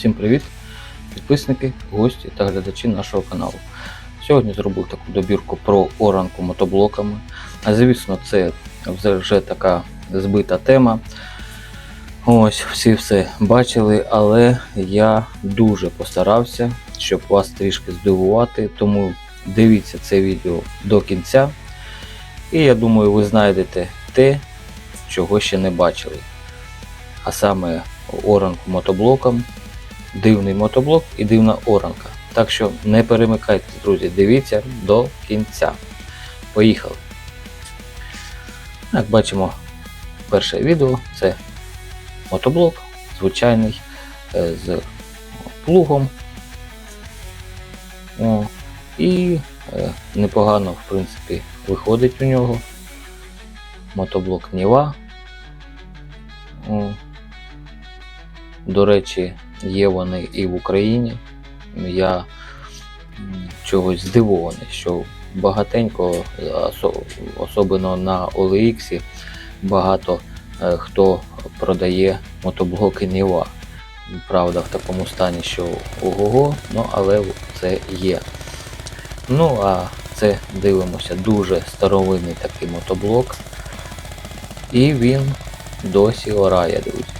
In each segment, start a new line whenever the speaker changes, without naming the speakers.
Всім привіт, підписники, гості та глядачі нашого каналу. Сьогодні зробив таку добірку про оранку мотоблоками. А звісно, це вже така збита тема. Ось, всі все бачили, але я дуже постарався, щоб вас трішки здивувати. Тому дивіться це відео до кінця. І я думаю, ви знайдете те, чого ще не бачили. А саме оранку мотоблоком, дивний мотоблок і дивна оранка. Так що не перемикайтесь, друзі, дивіться до кінця. Поїхали! Як бачимо, перше відео це мотоблок, звичайний е, з плугом. О, і е, непогано, в принципі, виходить у нього. Мотоблок Ніва. До речі, є вони і в Україні. Я чогось здивований, що багатенько, особливо на OLX, багато е, хто продає мотоблоки Ніва. Правда, в такому стані, що ого-го, ну але це є. Ну, а це дивимося дуже старовинний такий мотоблок. І він досі орає, друзі.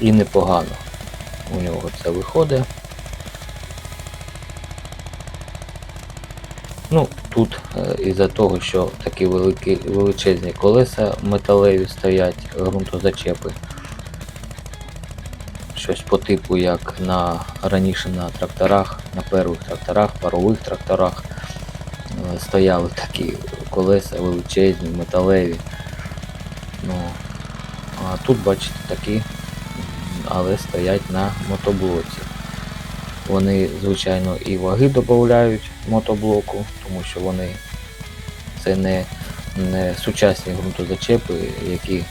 І непогано у нього це виходить. Ну, тут е, із-за того, що такі великі, величезні колеса металеві стоять, ґрунтозачепи. Щось по типу, як на раніше на тракторах, на первих тракторах, парових тракторах е, стояли такі колеса величезні, металеві. Ну, а тут, бачите, такі, але стоять на мотоблоці. Вони, звичайно, і ваги додають мотоблоку, тому що вони це не, не сучасні ґрунтозачепи, які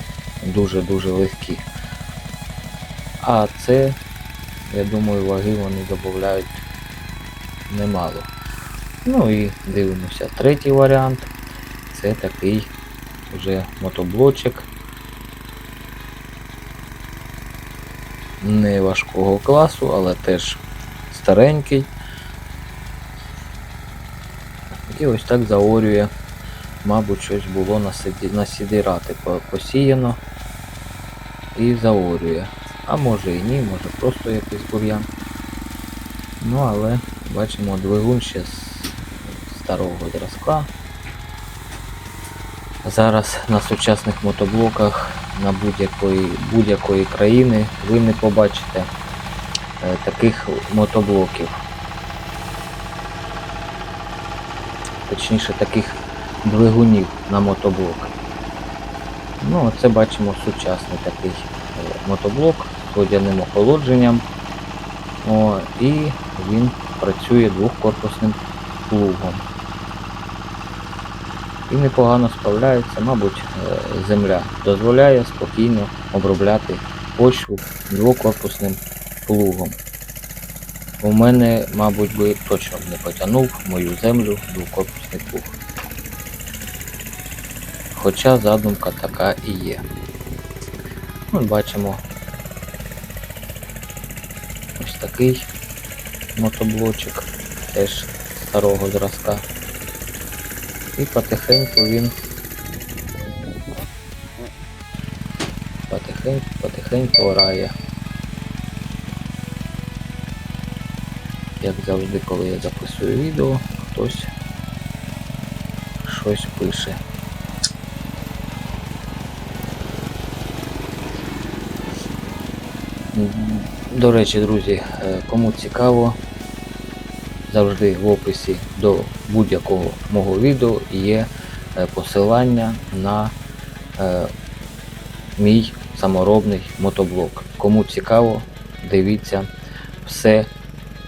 дуже-дуже легкі. А це, я думаю, ваги вони додають немало. Ну і дивимося. Третій варіант. Це такий вже мотоблочок. Не важкого класу, але теж старенький. І ось так заорює, мабуть, щось було на, сиді, сідирати посіяно і заорює. А може і ні, може просто якийсь бур'ян. Ну але бачимо двигун ще з старого зразка. Зараз на сучасних мотоблоках на будь-якої будь-якої країни ви не побачите е, таких мотоблоків. Точніше таких двигунів на мотоблок. Ну, це бачимо сучасний такий е, мотоблок з водяним охолодженням. О, і він працює двохкорпусним плугом. І непогано справляється, мабуть, е, земля дозволяє спокійно обробляти почву двокорпусним плугом. У мене, мабуть, би точно б не потягнув мою землю двокорпусний плуг. Хоча задумка така і є. Ми бачимо ось такий мотоблочок, теж старого зразка. І потихеньку він потихеньку, потихеньку орає. Як завжди, коли я записую відео, хтось щось пише. До речі, друзі, е, кому цікаво, завжди в описі до будь-якого мого відео є е, посилання на е, мій саморобний мотоблок. Кому цікаво, дивіться, все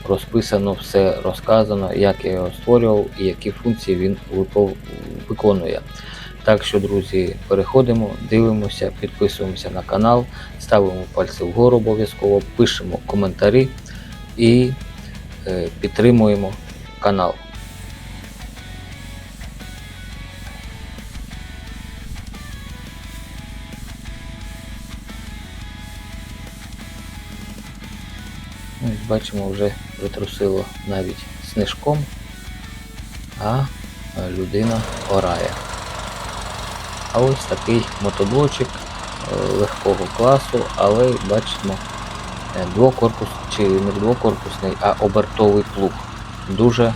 розписано, все розказано, як я його створював і які функції він виконує. Так що, друзі, переходимо, дивимося, підписуємося на канал, ставимо пальці вгору обов'язково, пишемо коментарі і підтримуємо канал. бачимо, вже притрусило навіть снежком, а е, людина орає. А ось такий мотоблочик е, легкого класу, але бачимо е, двокорпус, чи не двокорпусний, а обертовий плуг. Дуже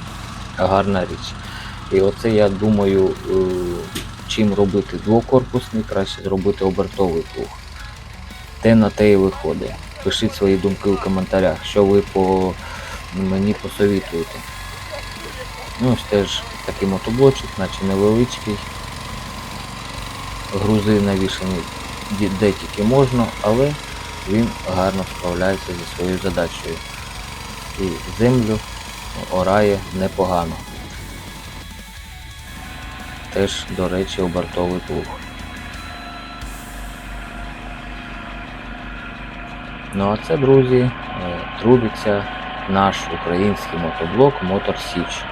гарна річ. І оце я думаю, е, чим робити двокорпусний, краще зробити обертовий плуг. Те на те і виходить. Пишіть свої думки в коментарях, що ви по мені посовітуєте. Ну ось теж такий мотоблочок, наче невеличкий. Грузи навішані де тільки можна, але він гарно справляється зі своєю задачею. І землю орає непогано. Теж, до речі, обертовий плуг. Ну а це, друзі, е, трубиться наш український мотоблок Мотор Січ.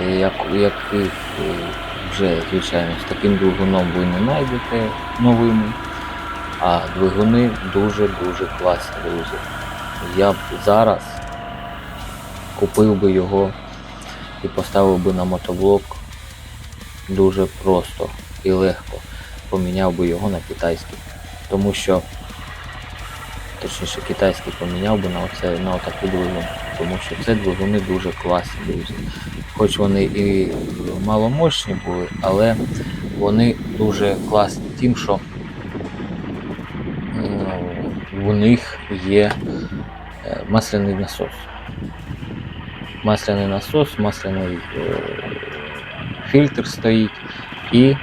Е, Як, який е, вже, звичайно, з таким двигуном ви не знайдете новими. А двигуни дуже-дуже класні, друзі. Я б зараз купив би його і поставив би на мотоблок дуже просто і легко. Поміняв би його на китайський. Тому що точніше китайський поміняв би на оце на отакий двигун. Тому що це двигуни дуже класні, друзі. Хоч вони і маломощні були, але вони дуже класні тим, що в них є е, масляний насос. Масляний насос, масляний е, фільтр стоїть і е,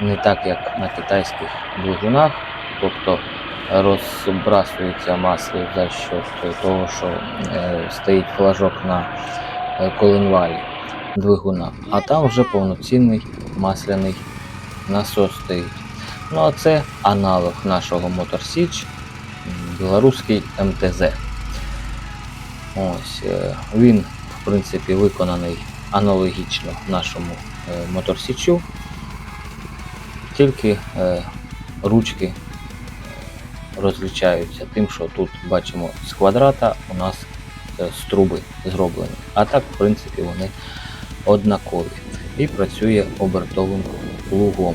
не так як на китайських двигунах, тобто розбрасується масло за счет того, що стоїть флажок на коленвалі двигуна, а там вже повноцінний масляний насос стоїть. Ну а це аналог нашого Motor м, білоруський МТЗ. Ось, е, він, в принципі, виконаний аналогічно нашому е, Motor Січу, тільки е, ручки е, розлічаються тим, що тут бачимо з квадрата у нас е, з труби зроблені. А так, в принципі, вони однакові. І працює обертовим плугом.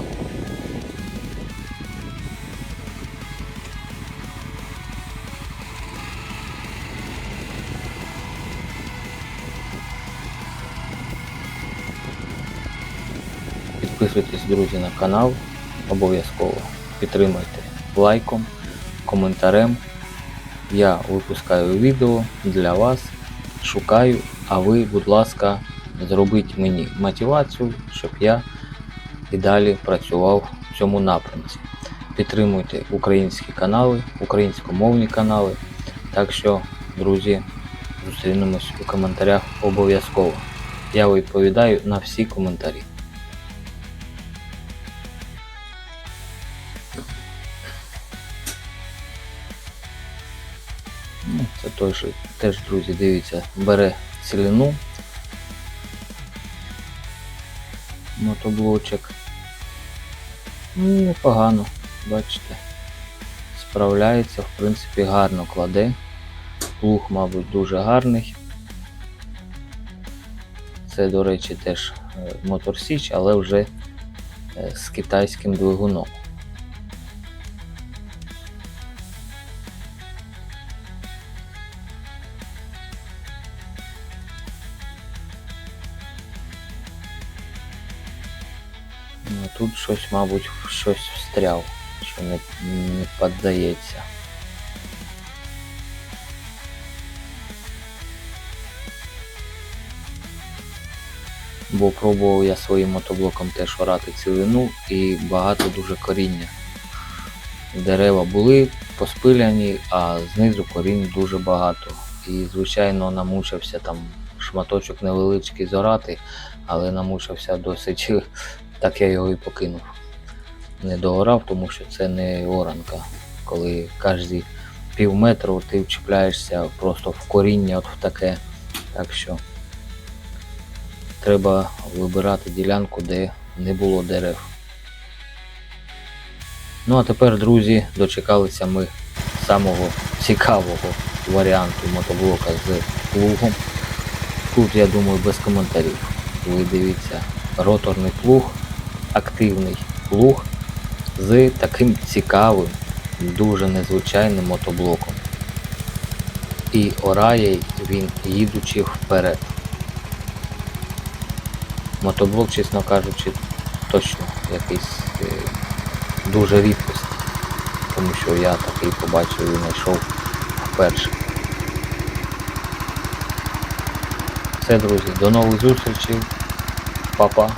Підписуйтесь, друзі, на канал. Обов'язково підтримуйте лайком, коментарем. Я випускаю відео для вас, шукаю, а ви, будь ласка, зробіть мені мотивацію, щоб я і далі працював в цьому напрямці. Підтримуйте українські канали, українськомовні канали. Так що, друзі, зустрінемось у коментарях обов'язково. Я відповідаю на всі коментарі. Той, що теж, друзі, дивіться, бере цілину мотоблочок. Ну, непогано, бачите. Справляється, в принципі, гарно кладе. Плуг, мабуть, дуже гарний. Це, до речі, теж е, Мотор Січ, але вже е, з китайським двигуном. Тут щось, мабуть, щось встряв, що не, не піддається. Бо пробував я своїм мотоблоком теж орати цілину і багато дуже коріння. Дерева були поспиляні, а знизу корінь дуже багато. І, звичайно, намучився там шматочок невеличкий зорати, але намучився досить, так я його і покинув. Не доорав, тому що це не оранка. Коли кожні пів метру ти вчіпляєшся просто в коріння, от в таке. Так що треба вибирати ділянку, де не було дерев. Ну а тепер, друзі, дочекалися ми самого цікавого варіанту мотоблока з плугом. Тут, я думаю, без коментарів. Ви дивіться, роторний плуг, активний плуг з таким цікавим, дуже незвичайним мотоблоком. І орає він їдучи вперед. Мотоблок, чесно кажучи, точно якийсь е, дуже рідкосний. Тому що я такий побачив і знайшов вперше. Все, друзі, до нових зустрічей. Па-па.